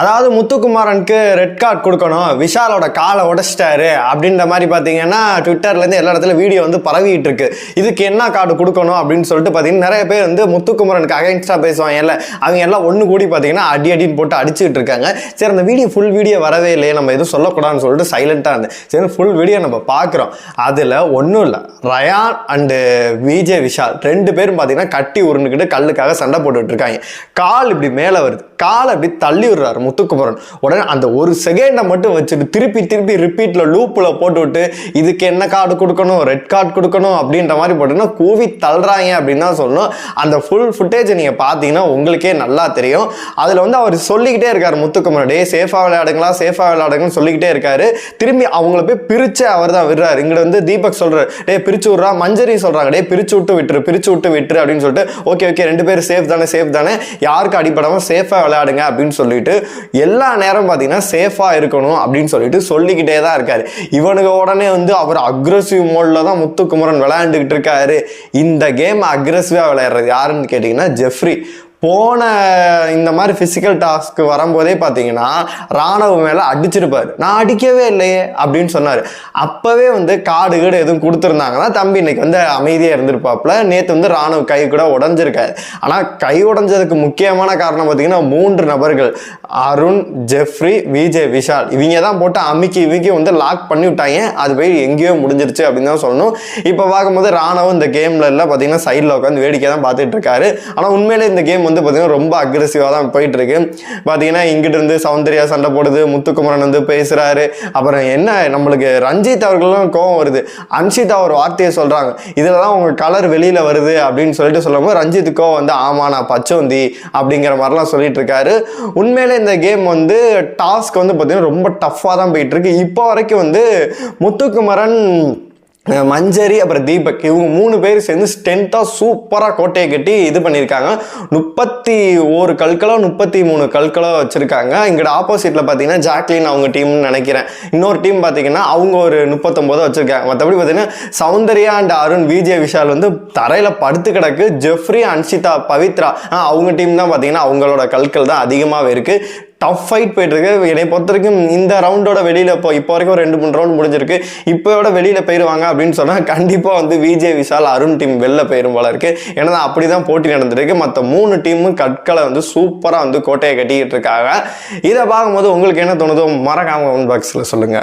அதாவது முத்துக்குமாரனுக்கு red card கொடுக்கணும். விஷாலோட காலை உடைச்சிட்டாரு. அப்படின்ற மாதிரி பார்த்தீங்கன்னா ட்விட்டர்லேருந்து எல்லா இடத்துல வீடியோ வந்து பரவிட்டு இருக்கு. இதுக்கு என்ன கார்டு கொடுக்கணும் அப்படின்னு சொல்லிட்டு பார்த்தீங்கன்னா நிறைய பேர் வந்து முத்துக்குமாரனுக்கு அகைன்ஸ்டாக பேசுவாங்க. இல்லை அவங்க எல்லாம் ஒன்று கூடி பார்த்தீங்கன்னா அடி அடின்னு போட்டு அடிச்சுட்டு இருக்காங்க. சரி அந்த வீடியோ ஃபுல் வீடியோ வரவே இல்லையே நம்ம எதுவும் சொல்லக்கூடாதுன்னு சொல்லிட்டு சைலண்ட்டாக இருந்தேன் சரி ஃபுல் வீடியோ நம்ம பார்க்குறோம். அதில் ஒன்றும் இல்லை. ரயான் அண்டு விஜய் விஷால் ரெண்டு பேரும் பார்த்தீங்கன்னா கட்டி உருண்டுக்கிட்டு கல்லுக்காக சண்டை போட்டுட்டு இருக்காங்க. கால் இப்படி மேலே வருது. காலை அப்படி தள்ளி விடுறாரு. முத்துக்குமரன். உடனே அந்த ஒரு செகண்டை மட்டும் வச்சுட்டு திருப்பி திருப்பி ரிப்பீட்டில் லூப்பில் போட்டுவிட்டு இதுக்கு என்ன கார்டு கொடுக்கணும்? ரெட் கார்டு கொடுக்கணும்? அப்படின்ற மாதிரி போட்டுன்னா கூவி தள்ளுறாங்க அப்படின்னு தான் சொல்லணும். அந்த ஃபுல் ஃபுட்டேஜை நீங்கள் பார்த்தீங்கன்னா உங்களுக்கே நல்லா தெரியும். அதில் வந்து அவர் சொல்லிக்கிட்டே இருக்காரு முத்துக்குமரன் டே சேஃபாக விளையாடுங்களா? சேஃபாக விளையாடுங்கன்னு சொல்லிக்கிட்டே இருக்காரு. திரும்பி அவங்கள போய் பிரிச்சு அவர் தான் விடுறாரு. இங்கே வந்து தீபக் சொல்கிறார் டே பிரிச்சு விட்றா? மஞ்சரி சொல்கிறாங்க டே பிரிச்சு விட்டு விட்டுரு பிரிச்சு விட்டு விட்டுரு அப்படின்னு சொல்லிட்டு ஓகே ஓகே ரெண்டு பேரும் சேஃப் தானே சேஃப் தானே. யாருக்கு அடிப்படாமல் சேஃபாக விளையாடுங்க அப்படின்னு சொல்லிட்டு எல்லா நேரம் பார்த்தீங்கன்னா சேஃபாக இருக்கணும் அப்படின்னு சொல்லிட்டு சொல்லிக்கிட்டே தான் இருக்காரு. இவனுக்கு உடனே வந்து அவர் அக்ரஸிவ் மோடில் தான் முத்துக்குமரன் விளையாண்டுக்கிட்டு இருக்காரு. இந்த கேம் அக்ரஸிவாக விளையாடுறது யாருன்னு கேட்டிங்கன்னா ஜெஃப்ரி போன இந்த மாதிரி ஃபிசிக்கல் டாஸ்க்கு வரும்போதே பார்த்தீங்கன்னா ராணுவ மேலே அடிச்சிருப்பார். நான் அடிக்கவே இல்லையே அப்படின்னு சொன்னார். அப்போவே வந்து காடு கீடு எதுவும் கொடுத்துருந்தாங்கன்னா தம்பி இன்னைக்கு வந்து அமைதியாக இருந்திருப்பாப்புல. நேற்று வந்து ராணுவ கை கூட உடஞ்சிருக்காரு. ஆனால் கை உடஞ்சதுக்கு முக்கியமான காரணம் பார்த்தீங்கன்னா மூன்று நபர்கள். அருண் ஜெஃப்ரி விஜய் விஷால். இவங்க தான் போட்டு அமுக்கி இவங்க வந்து லாக் பண்ணி விட்டாங்க. அது போய் எங்கேயோ முடிஞ்சிருச்சு அப்படின்னு தான் சொல்லணும். இப்போ பார்க்கும்போது ராணுவம் இந்த கேம்ல எல்லாம் பார்த்தீங்கன்னா சைடில் உட்காந்து வேடிக்கை தான் பார்த்துட்டு இருக்காரு. ஆனால் உண்மையிலே இந்த கேம் வந்து பார்த்தீங்கன்னா ரொம்ப அக்ரெசிவாக தான் போயிட்டு இருக்கு பார்த்தீங்கன்னா இங்கிட்டிருந்து சௌந்தர்யா சண்டை போடுது முத்துக்குமரன் வந்து பேசுகிறாரு அப்புறம் என்ன நம்மளுக்கு ரஞ்சித் அவர்களும் கோவம் வருது. அன்ஷிதா ஒரு வார்த்தையை சொல்கிறாங்க இதில் தான் உங்கள் கலர் வெளியில் வருது அப்படின்னு சொல்லிட்டு சொல்லும்போது ரஞ்சித் கோவம் வந்து ஆமா நான் பச்சோந்தி அப்படிங்கிற மாதிரிலாம் சொல்லிட்டு இருக்காரு உண்மையிலே இந்த கேம் வந்து டாஸ்க் வந்து பார்த்தீங்கன்னா ரொம்ப டஃப்பாக தான் போயிட்டு இருக்கு இப்போ வரைக்கும் வந்து முத்துக்குமரன் மஞ்சரி அப்புறம் தீபக் இவங்க மூணு பேர் சேர்ந்து ஸ்டென்த்தாக சூப்பராக கோட்டையை கட்டி இது பண்ணியிருக்காங்க. முப்பத்தி ஒரு கல்களோ முப்பத்தி மூணு கல்களோ வச்சுருக்காங்க. இங்கிட்ட ஆப்போசிட்டில் பார்த்தீங்கன்னா ஜாக்லின் அவங்க டீம்னு நினைக்கிறேன். இன்னொரு டீம் பார்த்தீங்கன்னா அவங்க ஒரு முப்பத்தொம்போதோ வச்சுருக்காங்க. மற்றபடி பார்த்தீங்கன்னா சௌந்தர்யா அண்ட் அருண் விஜய் விஷால் வந்து தரையில் படுத்து கிடக்கு. ஜெஃப்ரி அன்ஷிதா பவித்ரா அவங்க டீம் தான் பார்த்தீங்கன்னா அவங்களோட கல்கள் தான் அதிகமாகவே இருக்குது டஃப் ஃபைட் போயிட்டு இருக்கு என்னை பொறுத்த வரைக்கும் இந்த ரவுண்டோட வெளியில இப்போ இப்போ வரைக்கும் ரெண்டு மூணு ரவுண்ட் முடிஞ்சிருக்கு. இப்போயோட வெளியில போயிருவாங்க அப்படின்னு சொன்னா கண்டிப்பா வந்து விஜய் விஷால் அருண் டீம் வெளில போயிரும் போல இருக்கு. ஏன்னா அப்படிதான் போட்டி நடந்திருக்கு மற்ற மூணு டீமும் கற்களை வந்து சூப்பரா வந்து கோட்டையை கட்டிக்கிட்டு இருக்காங்க. இதை பார்க்கும்போது உங்களுக்கு என்ன தோணுதோ மறக்காம பாக்ஸ்ல சொல்லுங்க.